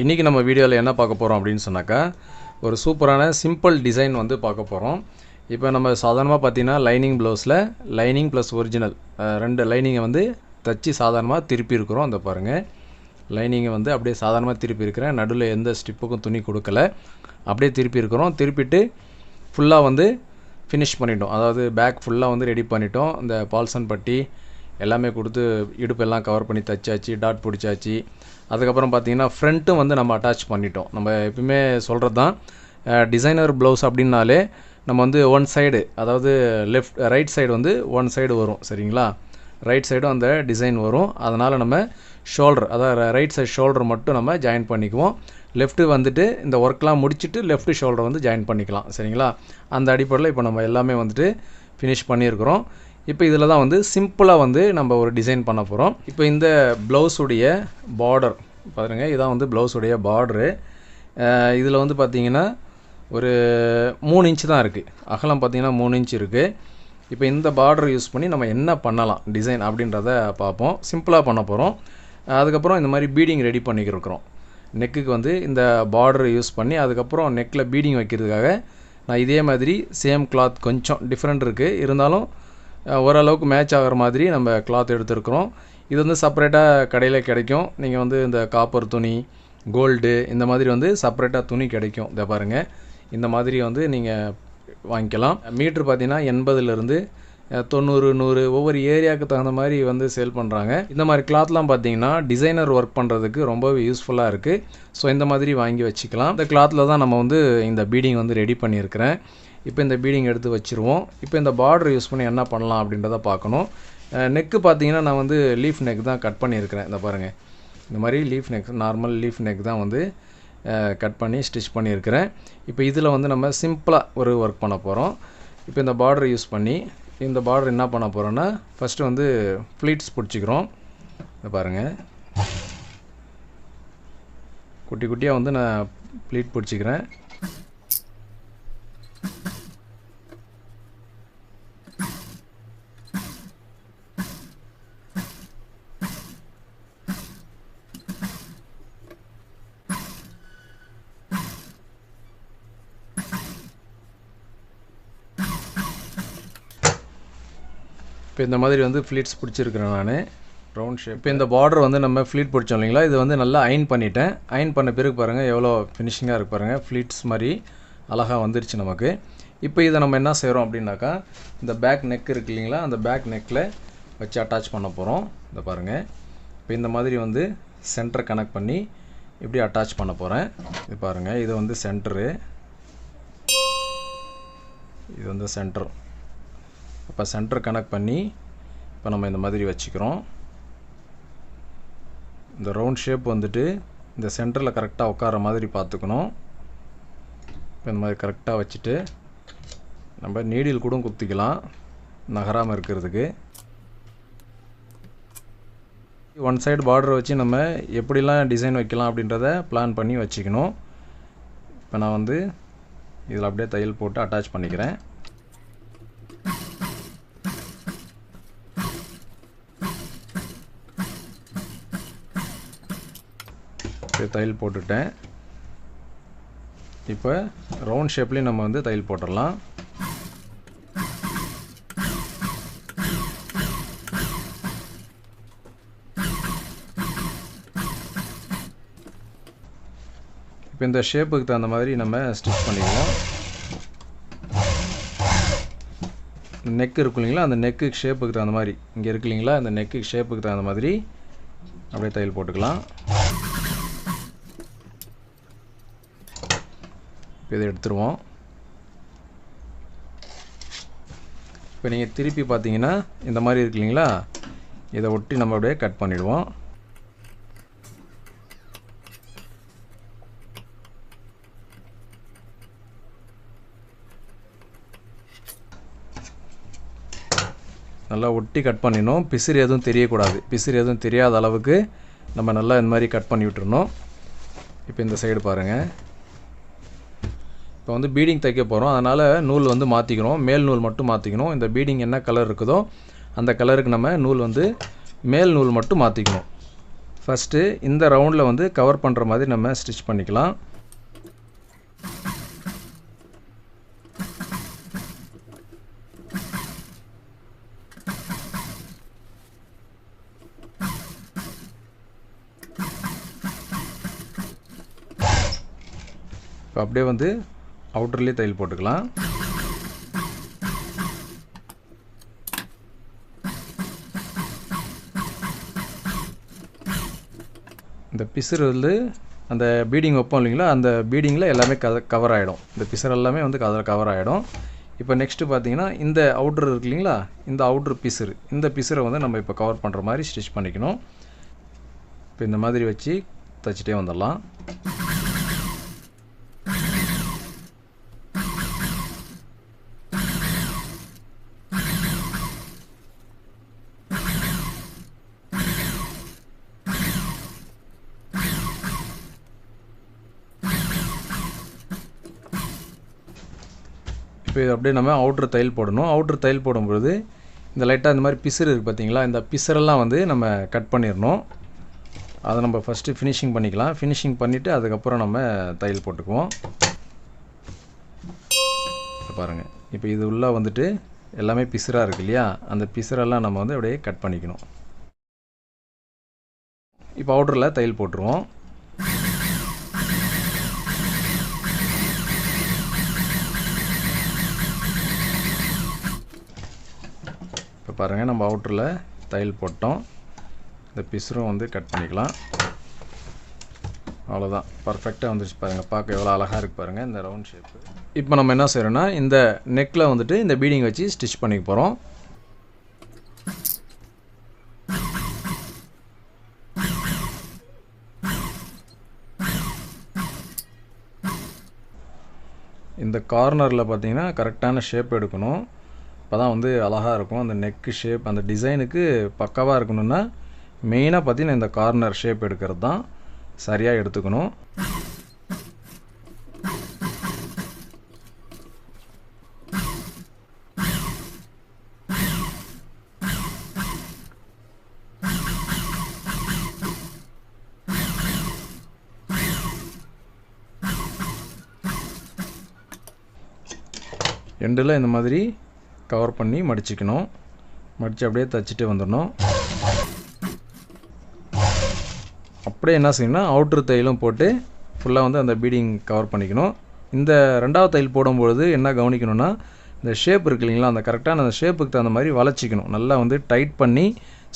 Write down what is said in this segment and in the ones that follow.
இன்றைக்கி நம்ம வீடியோவில் என்ன பார்க்க போகிறோம் அப்படின்னு சொன்னாக்கா ஒரு சூப்பரான சிம்பிள் டிசைன் வந்து பார்க்க போகிறோம் இப்போ நம்ம சாதாரணமாக பார்த்தீங்கன்னா லைனிங் ப்ளவுஸில் லைனிங் ப்ளஸ் ஒரிஜினல் ரெண்டு லைனிங்கை வந்து தச்சு சாதாரணமாக திருப்பி இருக்கிறோம். அந்த பாருங்கள் லைனிங்கை வந்து அப்படியே சாதாரணமாக திருப்பி இருக்கிறேன். நடுவில் எந்த ஸ்டிப்புக்கும் துணி கொடுக்கல. அப்படியே திருப்பி இருக்கிறோம். திருப்பிட்டு ஃபுல்லாக வந்து ஃபினிஷ் பண்ணிட்டோம். அதாவது பேக் ஃபுல்லாக வந்து ரெடி பண்ணிட்டோம். இந்த பால்சன் பட்டி எல்லாமே கொடுத்து இடுப்பெல்லாம் கவர் பண்ணி தச்சாச்சு டாட் பிடிச்சாச்சு. அதுக்கப்புறம் பார்த்தீங்கன்னா ஃப்ரண்ட்டும் வந்து நம்ம அட்டாச் பண்ணிட்டோம். நம்ம எப்பவுமே சொல்கிறது தான் டிசைனர் ப்ளவுஸ் அப்படின்னாலே நம்ம வந்து ஒன் சைடு அதாவது லெஃப்ட் ரைட் சைடு வந்து ஒன் சைடு வரும் சரிங்களா? ரைட் சைடும் அந்த டிசைன் வரும். அதனால் நம்ம ஷோல்டர் அதாவது ரைட் சைடு ஷோல்டர் மட்டும் நம்ம ஜாயின் பண்ணிக்குவோம். லெஃப்ட்டு வந்துட்டு இந்த ஒர்க்லாம் முடிச்சுட்டு லெஃப்ட் ஷோல்டர் வந்து ஜாயின் பண்ணிக்கலாம் சரிங்களா? அந்த அடிப்படையில் இப்போ நம்ம எல்லாமே வந்துட்டு ஃபினிஷ் பண்ணியிருக்கிறோம். இப்போ இதில் தான் வந்து சிம்பிளாக வந்து நம்ம ஒரு டிசைன் பண்ண போகிறோம் இப்போ இந்த ப்ளவுஸுடைய பார்டர் பாருங்கள் இதான் வந்து ப்ளவுஸுடைய பார்டரு இதில் வந்து பார்த்திங்கன்னா ஒரு மூணு இன்ச் தான் இருக்குது அகலம் பார்த்திங்கன்னா மூணு இன்ச் இருக்குது இப்போ இந்த பார்டர் யூஸ் பண்ணி நம்ம என்ன பண்ணலாம் டிசைன் அப்படின்றத பார்ப்போம். சிம்பிளாக பண்ண போகிறோம் அதுக்கப்புறம் இந்த மாதிரி பீடிங் ரெடி பண்ணிக்கிருக்கிறோம். நெக்குக்கு வந்து இந்த பார்டர் யூஸ் பண்ணி அதுக்கப்புறம் நெக்கில் பீடிங் வைக்கிறதுக்காக நான் இதே மாதிரி சேம் கிளாத் கொஞ்சம் டிஃப்ரெண்ட் இருக்குது இருந்தாலும் ஓரளவுக்கு மேட்ச் ஆகிற மாதிரி நம்ம கிளாத் எடுத்துருக்குறோம். இது வந்து செப்பரேட்டாக கடையில் கிடைக்கும். நீங்கள் வந்து இந்த காப்பர் துணி கோல்டு இந்த மாதிரி வந்து செப்பரேட்டாக துணி கிடைக்கும். இதை பாருங்கள் இந்த மாதிரி வந்து நீங்கள் வாங்கிக்கலாம். மீட்ரு பார்த்தீங்கன்னா எண்பதுலேருந்து தொண்ணூறு நூறு ஒவ்வொரு ஏரியாவுக்கு தகுந்த மாதிரி வந்து சேல் பண்ணுறாங்க இந்த மாதிரி கிளாத்லாம் பார்த்தீங்கன்னா டிசைனர் ஒர்க் பண்ணுறதுக்கு ரொம்பவே யூஸ்ஃபுல்லாக இருக்குது ஸோ இந்த மாதிரி வாங்கி வச்சுக்கலாம். இந்த கிளாத்தில் தான் நம்ம வந்து இந்த பீடிங் வந்து ரெடி பண்ணியிருக்கிறேன். இப்போ இந்த பீடிங் எடுத்து வச்சுருவோம். இப்போ இந்த பார்டர் யூஸ் பண்ணி என்ன பண்ணலாம் அப்படின்றத பார்க்கணும். நெக்கு பார்த்தீங்கன்னா நான் வந்து லீஃப் நெக் தான் கட் பண்ணியிருக்கிறேன். இந்த பாருங்கள் இந்த மாதிரி leaf neck normal leaf neck தான் வந்து கட் பண்ணி ஸ்டிச் பண்ணியிருக்கிறேன். இப்போ இதில் வந்து நம்ம சிம்பிளாக ஒரு ஒர்க் பண்ண போகிறோம் இப்போ இந்த பார்டர் யூஸ் பண்ணி இந்த பார்டர் என்ன பண்ண போகிறோன்னா ஃபஸ்ட்டு வந்து ஃப்ளீட்ஸ் பிடிச்சிக்கிறோம். இதை பாருங்கள் குட்டி குட்டியாக வந்து நான் ப்ளீட் பிடிச்சிக்கிறேன். இப்போ இந்த மாதிரி வந்து ஃப்ளீட்ஸ் பிடிச்சிருக்கிறேன் நான். ரவுண்ட் ஷேப் இப்போ இந்த பார்டர் வந்து நம்ம ஃப்ளீட் பிடிச்சோம் இல்லைங்களா? இது வந்து நல்லா அயன் பண்ணிட்டேன். அயன் பண்ண பிறகு பாருங்கள் எவ்வளோ ஃபினிஷிங்காக இருக்கு பாருங்கள் ஃப்ளீட்ஸ் மாதிரி அழகாக வந்துருச்சு நமக்கு. இப்போ இதை நம்ம என்ன செய்கிறோம் அப்படின்னாக்கா இந்த பேக் நெக் இருக்கு இல்லைங்களா? அந்த பேக் நெக்கில் வச்சு அட்டாச் பண்ண போகிறோம் இந்த பாருங்கள் இப்போ இந்த மாதிரி வந்து சென்டர் கனெக்ட் பண்ணி இப்படி அட்டாச் பண்ண போகிறேன் இது பாருங்கள் இது வந்து சென்டரு இது வந்து சென்டர் இப்போ சென்டர் கனெக்ட் பண்ணி இப்போ நம்ம இந்த மாதிரி வச்சுக்கிறோம். இந்த ரவுண்ட் ஷேப் வந்துட்டு இந்த சென்டரில் கரெக்டாக உட்கார மாதிரி பார்த்துக்கணும். இப்போ இந்த மாதிரி கரெக்டாக வச்சுட்டு நம்ம நீடில் கூட குத்திக்கலாம் நகராமல் இருக்கிறதுக்கு. ஒன் சைடு பார்டரை வச்சு நம்ம எப்படிலாம் டிசைன் வைக்கலாம் அப்படின்றத பிளான் பண்ணி வச்சுக்கணும். இப்போ நான் வந்து இதில் அப்படியே தையல் போட்டு அட்டாச் பண்ணிக்கிறேன். தையல் போட்டுட்டேன். இப்போ ரவுண்ட் ஷேப்லேயும் நம்ம வந்து தையல் போட்டுடலாம். இப்போ இந்த ஷேப்புக்கு தகுந்த மாதிரி நம்ம ஸ்டிச் பண்ணிக்கலாம் நெக் இருக்கு இல்லைங்களா? அந்த நெக்கு ஷேப்புக்கு தகுந்த மாதிரி. இங்கே இருக்கு இல்லைங்களா? அந்த நெக்கு ஷேப்புக்கு தகுந்த மாதிரி அப்படியே தையல் போட்டுக்கலாம். இப்போ இதை எடுத்துருவோம். இப்போ நீங்கள் திருப்பி பார்த்தீங்கன்னா இந்த மாதிரி இருக்கு இல்லைங்களா? இதை ஒட்டி நம்ம அப்படியே கட் பண்ணிவிடுவோம் நல்லா ஒட்டி கட் பண்ணிடணும். பிசிறு எதுவும் தெரியக்கூடாது. பிசிறு எதுவும் தெரியாத அளவுக்கு நம்ம நல்லா இந்த மாதிரி கட் பண்ணி விட்டுருணும் இப்போ இந்த சைடு பாருங்கள் இப்போ வந்து பீடிங் தைக்க போகிறோம் அதனால் நூல் வந்து மாற்றிக்கணும் மேல் நூல் மட்டும் மாற்றிக்கணும் இந்த பீடிங் என்ன கலர் இருக்குதோ அந்த கலருக்கு நம்ம நூல் வந்து மேல் நூல் மட்டும் மாற்றிக்கணும் ஃபஸ்ட்டு இந்த ரவுண்டில் வந்து கவர் பண்ணுற மாதிரி நம்ம ஸ்டிச் பண்ணிக்கலாம். இப்போ அப்படியே வந்து அவுட்டர்லேயே தையல் போட்டுக்கலாம். இந்த பிசுறு வந்து அந்த பீடிங் வைப்போம் இல்லைங்களா? அந்த பீடிங்கில் எல்லாமே க கவர் ஆகிடும் இந்த பிசுறு எல்லாமே வந்து அதில் கவர் ஆகிடும் இப்போ நெக்ஸ்ட்டு பார்த்தீங்கன்னா இந்த அவுட்ரு இருக்கு இல்லைங்களா? இந்த அவுட்ரு பிசுறு. இந்த பிசுரை வந்து நம்ம இப்போ கவர் பண்ணுற மாதிரி ஸ்டிச் பண்ணிக்கணும். இப்போ இந்த மாதிரி வச்சு தைச்சிட்டே வந்துடலாம். இப்போ இது அப்படியே நம்ம அவுட்ரு தையல் போடணும். அவுட்ரு தையல் போடும்பொழுது இந்த லைட்டாக இந்த மாதிரி பிசுறு இருக்குது பார்த்தீங்களா? இந்த பிசுறெல்லாம் வந்து நம்ம கட் பண்ணிடணும். அதை நம்ம ஃபஸ்ட்டு ஃபினிஷிங் பண்ணிக்கலாம். ஃபினிஷிங் பண்ணிவிட்டு அதுக்கப்புறம் நம்ம தையல் போட்டுக்குவோம். பாருங்கள் இப்போ இது உள்ளே வந்துட்டு எல்லாமே பிசுறாக இருக்கு இல்லையா? அந்த பிசுறெல்லாம் நம்ம வந்து அப்படியே கட் பண்ணிக்கணும். இப்போ அவுட்டரில் தையல் போட்டுருவோம். பாருங்கள் நம்ம அவுட்டரில் தையல் போட்டோம். இந்த பிசுரும் வந்து கட் பண்ணிக்கலாம். அவ்வளோதான் பர்ஃபெக்டாக வந்துருச்சு பாருங்கள் பார்க்க எவ்வளோ அழகாக இருக்குது பாருங்கள் இந்த ரவுண்ட் ஷேப்பு இப்போ நம்ம என்ன செய்கிறோன்னா இந்த நெக்கில் வந்துட்டு இந்த பீடிங் வச்சு ஸ்டிச் பண்ணிக்க போகிறோம் இந்த கார்னரில் பார்த்தீங்கன்னா கரெக்டான ஷேப் எடுக்கணும். அப்போ தான் வந்து அழகாக இருக்கும். அந்த நெக்கு ஷேப் அந்த டிசைனுக்கு பக்காவாக இருக்கணும்னா மெயினாக பார்த்தீங்கன்னா இந்த கார்னர் ஷேப் எடுக்கிறது தான் சரியாக எடுத்துக்கணும். எண்டில் இந்த மாதிரி கவர் பண்ணி மடிச்சுக்கணும். மடித்து அப்படியே தைச்சிட்டு வந்துடணும். அப்படியே என்ன செய்யணும்னா அவுட்ரு தையலும் போட்டு ஃபுல்லாக வந்து அந்த பீடிங் கவர் பண்ணிக்கணும். இந்த ரெண்டாவது தையல் போடும்பொழுது என்ன கவனிக்கணும்னா இந்த ஷேப் இருக்கு இல்லைங்களா அந்த கரெக்டான அந்த ஷேப்புக்கு தகுந்த மாதிரி வளைச்சிக்கணும். நல்லா வந்து டைட் பண்ணி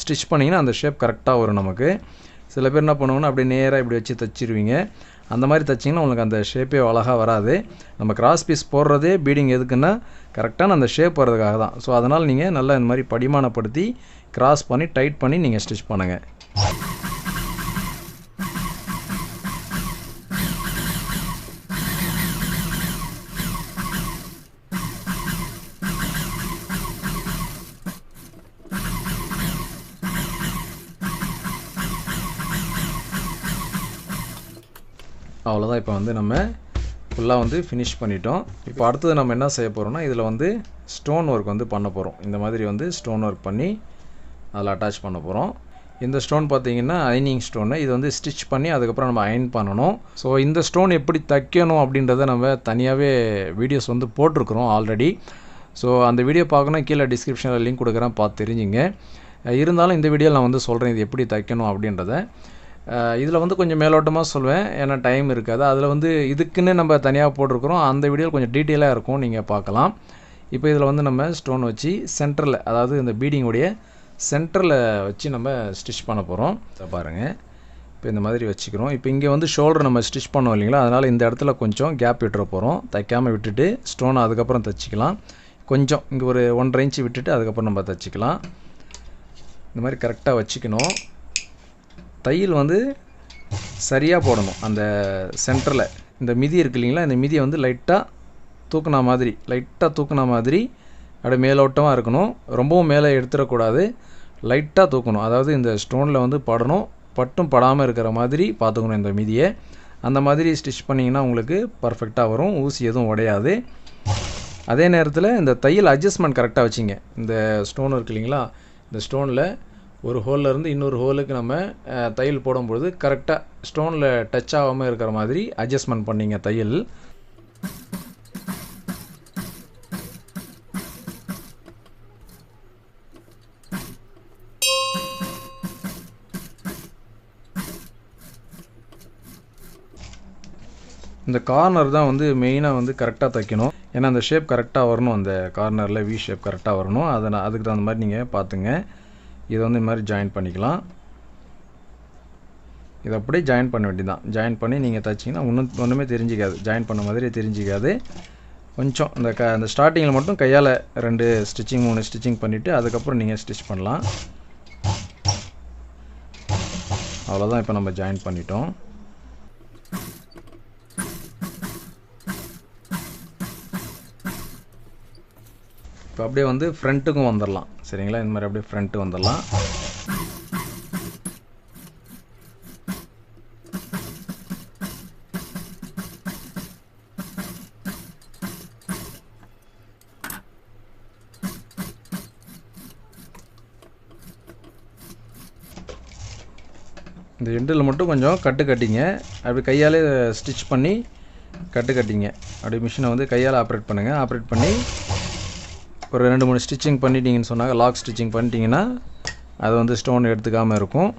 ஸ்டிச் பண்ணிங்கன்னா அந்த ஷேப் கரெக்டாக வரும் நமக்கு. சில பேர் என்ன பண்ணுவாங்கன்னா அப்படியே நேராக இப்படி வச்சு தைச்சிருவீங்க. அந்த மாதிரி தைச்சிங்கன்னா உங்களுக்கு அந்த ஷேப்பே அழகாக வராது. நம்ம கிராஸ் பீஸ் போடுறதே பீடிங் எதுக்குன்னா கரெக்டான அந்த ஷேப் வர்றதுக்காக தான். ஸோ அதனால் நீங்கள் நல்லா இந்த மாதிரி படிமானப்படுத்தி கிராஸ் பண்ணி டைட் பண்ணி நீங்கள் ஸ்டிச் பண்ணுங்கள் அவ்வளோதான் இப்போ வந்து நம்ம ஃபுல்லாக வந்து ஃபினிஷ் பண்ணிட்டோம். இப்போ அடுத்தது நம்ம என்ன செய்ய போகிறோம்னா இதில் வந்து ஸ்டோன் ஒர்க் வந்து பண்ண போகிறோம் இந்த மாதிரி வந்து ஸ்டோன் ஒர்க் பண்ணி அதில் அட்டாச் பண்ண போகிறோம் இந்த ஸ்டோன் பார்த்தீங்கன்னா அயனிங் ஸ்டோனு இது வந்து ஸ்டிச் பண்ணி அதுக்கப்புறம் நம்ம அயன் பண்ணணும். ஸோ இந்த ஸ்டோன் எப்படி தைக்கணும் அப்படின்றத நம்ம தனியாகவே வீடியோஸ் வந்து போட்டிருக்கிறோம் ஆல்ரெடி ஸோ அந்த வீடியோ பார்க்கணும். கீழே டிஸ்கிரிப்ஷனில் லிங்க் கொடுக்குறேன். பார்த்து தெரிஞ்சுங்க. இருந்தாலும் இந்த வீடியோவில் நான் வந்து சொல்கிறேன் இது எப்படி தைக்கணும் அப்படின்றத. இதில் வந்து கொஞ்சம் மேலோட்டமாக சொல்லுவேன் ஏன்னா டைம் இருக்காது. அதில் வந்து இதுக்குன்னு நம்ம தனியாக போட்டிருக்கிறோம். அந்த வீடியோவில் கொஞ்சம் டீட்டெயிலாக இருக்கும். நீங்கள் பார்க்கலாம். இப்போ இதில் வந்து நம்ம ஸ்டோன் வச்சு சென்டரில் அதாவது இந்த பீடிங்குடைய சென்டரில் வச்சு நம்ம ஸ்டிச் பண்ண போகிறோம் பாருங்கள் இப்போ இந்த மாதிரி வச்சுக்கிறோம். இப்போ இங்கே வந்து ஷோல்டர் நம்ம ஸ்டிச் பண்ணோம் இல்லைங்களா? அதனால் இந்த இடத்துல கொஞ்சம் கேப் விட்டுற போகிறோம் தைக்காமல் விட்டுட்டு ஸ்டோனை அதுக்கப்புறம் தைச்சிக்கலாம். கொஞ்சம் இங்கே ஒரு ஒன்றரை இன்ச்சு விட்டுட்டு அதுக்கப்புறம் நம்ம தைச்சிக்கலாம். இந்த மாதிரி கரெக்டாக வச்சுக்கணும். தையல் வந்து சரியாக போடணும். அந்த சென்டரில். இந்த மிதி இருக்கு இல்லைங்களா? இந்த மிதியை வந்து லைட்டாக தூக்குனா மாதிரி லைட்டாக தூக்குனா மாதிரி அப்படியே மேலோட்டமாக இருக்கணும். ரொம்பவும் மேலே எடுத்துடக்கூடாது. லைட்டாக தூக்கணும். அதாவது இந்த ஸ்டோனில் வந்து படணும். பட்டும் படாமல் இருக்கிற மாதிரி பார்த்துக்கணும் இந்த மிதியை. அந்த மாதிரி ஸ்டிச் பண்ணிங்கன்னா உங்களுக்கு பர்ஃபெக்டாக வரும். ஊசி எதுவும் உடையாது. அதே நேரத்தில் இந்த தையல் அட்ஜஸ்ட்மெண்ட் கரெக்டாக வச்சிங்க. இந்த ஸ்டோன் இருக்கு இல்லைங்களா? இந்த ஸ்டோனில் ஒரு ஹோல்லேருந்து இன்னொரு ஹோலுக்கு நம்ம தையல் போடும்பொழுது கரெக்டாக ஸ்டோனில் டச் ஆகாமல் இருக்கிற மாதிரி அட்ஜஸ்ட்மெண்ட் பண்ணிங்க தையல். இந்த கார்னர் தான் வந்து மெயினாக வந்து கரெக்டாக தைக்கணும். ஏன்னா அந்த ஷேப் கரெக்டாக வரணும். அந்த கார்னரில் வி ஷேப் கரெக்டாக வரணும். அதை நான் அதுக்கு தகுந்த மாதிரி நீங்கள் பார்த்துங்க. இதை வந்து இந்த மாதிரி ஜாயின் பண்ணிக்கலாம். இதை அப்படியே ஜாயின் பண்ண வேண்டியதான் ஜாயின் பண்ணி நீங்கள் தைச்சிங்கன்னா ஒன்றும் ஒன்றுமே தெரிஞ்சிக்காது. ஜாயின் பண்ண மாதிரி தெரிஞ்சிக்காது. கொஞ்சம் இந்த க அந்த ஸ்டார்டிங்கில் மட்டும் கையால் ரெண்டு ஸ்டிச்சிங் மூணு ஸ்டிச்சிங் பண்ணிவிட்டு அதுக்கப்புறம் நீங்கள் ஸ்டிச் பண்ணலாம். அவ்வளோதான் இப்போ நம்ம ஜாயின் பண்ணிட்டோம். அப்படியே வந்து ஃப்ரண்ட்டுக்கும் வந்துடலாம் சரிங்களா? இந்த மாதிரி அப்படியே ஃப்ரண்ட்டு வந்துடலாம் இந்த எண்டில் மட்டும் கொஞ்சம் கட்டு கட்டிங்க. அப்படி கையாலே ஸ்டிச் பண்ணி கட்டு கட்டிங்க. அப்படி மிஷினை வந்து கையால் ஆப்ரேட் பண்ணுங்கள் ஆப்ரேட் பண்ணி ஒரு ரெண்டு மூணு ஸ்டிச்சிங் பண்ணிட்டீங்கன்னு சொன்னாங்க லாக் ஸ்டிச்சிங் பண்ணிட்டீங்கன்னா அது வந்து ஸ்டோன் எடுத்துக்காமல் இருக்கும்.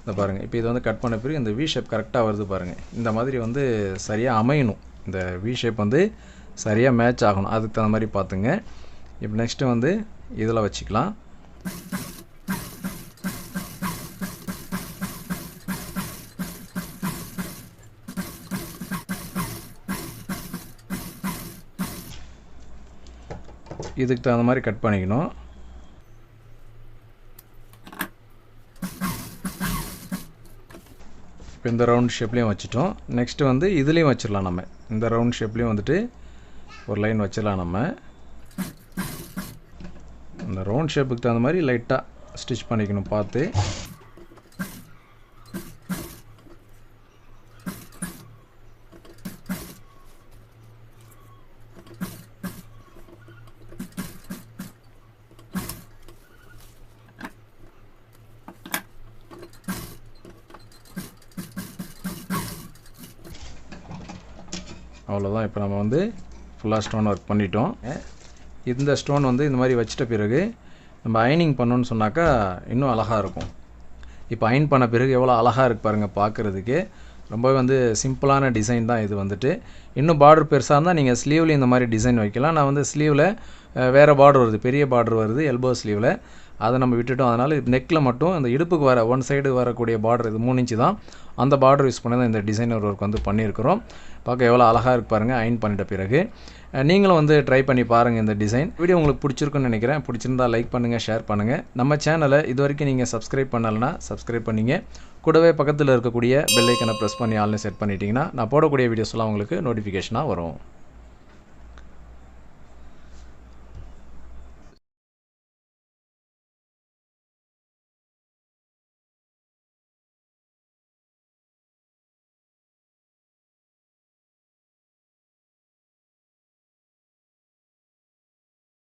இந்த பாருங்கள் இப்போ இது வந்து கட் பண்ண பிறகு இந்த வி ஷேப் கரெக்டாக வருது பாருங்கள் இந்த மாதிரி வந்து சரியாக அமையணும். இந்த வி ஷேப் வந்து சரியாக மேட்ச் ஆகணும். அதுக்கு தகுந்த மாதிரி பார்த்துங்க. இப்போ நெக்ஸ்ட்டு வந்து இதில் வச்சுக்கலாம். இதுக்கு தகுந்த மாதிரி கட் பண்ணிக்கணும். இப்போ இந்த ரவுண்ட் ஷேப்லேயும் வச்சுட்டோம். நெக்ஸ்ட்டு வந்து இதுலேயும் வச்சிடலாம் நம்ம. இந்த ரவுண்ட் ஷேப்லேயும் வந்துட்டு ஒரு லைன் வச்சிடலாம் நம்ம. இந்த ரவுண்ட் ஷேப்புக்கு தகுந்த மாதிரி லைட்டாக ஸ்டிச் பண்ணிக்கணும் பார்த்து. அவ்வளோதான் இப்போ நம்ம வந்து ஃபுல்லாக ஸ்டோன் ஒர்க் பண்ணிட்டோம். இந்த ஸ்டோன் வந்து இந்த மாதிரி வச்சிட்ட பிறகு நம்ம அயனிங் பண்ணோன்னு சொன்னாக்கா இன்னும் அழகாக இருக்கும். இப்போ அயன் பண்ண பிறகு எவ்வளோ அழகாக இருக்கு பாருங்கள் பார்க்குறதுக்கு ரொம்பவே வந்து சிம்பிளான டிசைன் தான் இது வந்துட்டு. இன்னும் பார்டர் பெருசாக இருந்தால் நீங்கள் ஸ்லீவில் இந்த மாதிரி டிசைன் வைக்கலாம். நான் வந்து ஸ்லீவில் வேறு பார்டர் வருது. பெரிய பார்டர் வருது எல்போ ஸ்லீவில் அதை நம்ம விட்டுட்டோம். அதனால் நெக்கில் மட்டும் அந்த இடுப்புக்கு வர ஒன் சைடு வரக்கூடிய பார்டர் இது மூணு இன்ச்சு தான். அந்த பார்டர் யூஸ் பண்ணி தான் இந்த டிசைனர் ஒர்க் வந்து பண்ணியிருக்கிறோம். பார்க்க எவ்வளோ அழகாக இருக்கு பாருங்கள் அயன் பண்ணிட்ட பிறகு. நீங்களும் வந்து ட்ரை பண்ணி பாருங்கள் இந்த டிசைன் வீடியோ உங்களுக்கு பிடிச்சிருக்குன்னு நினைக்கிறேன். பிடிச்சிருந்தா லைக் பண்ணுங்கள் ஷேர் பண்ணுங்கள் நம்ம சேனலை இது வரைக்கும் நீங்கள் சப்ஸ்கிரைப் பண்ணலைன்னா சப்ஸ்கிரைப் பண்ணிங்க. கூடவே பக்கத்தில் இருக்கக்கூடிய பெல்லைக்கனை ப்ரெஸ் பண்ணி ஆல்னு செட் பண்ணிட்டீங்கன்னா நான் போடக்கூடிய வீடியோஸ்லாம் உங்களுக்கு நோட்டிஃபிகேஷனாக வரும்.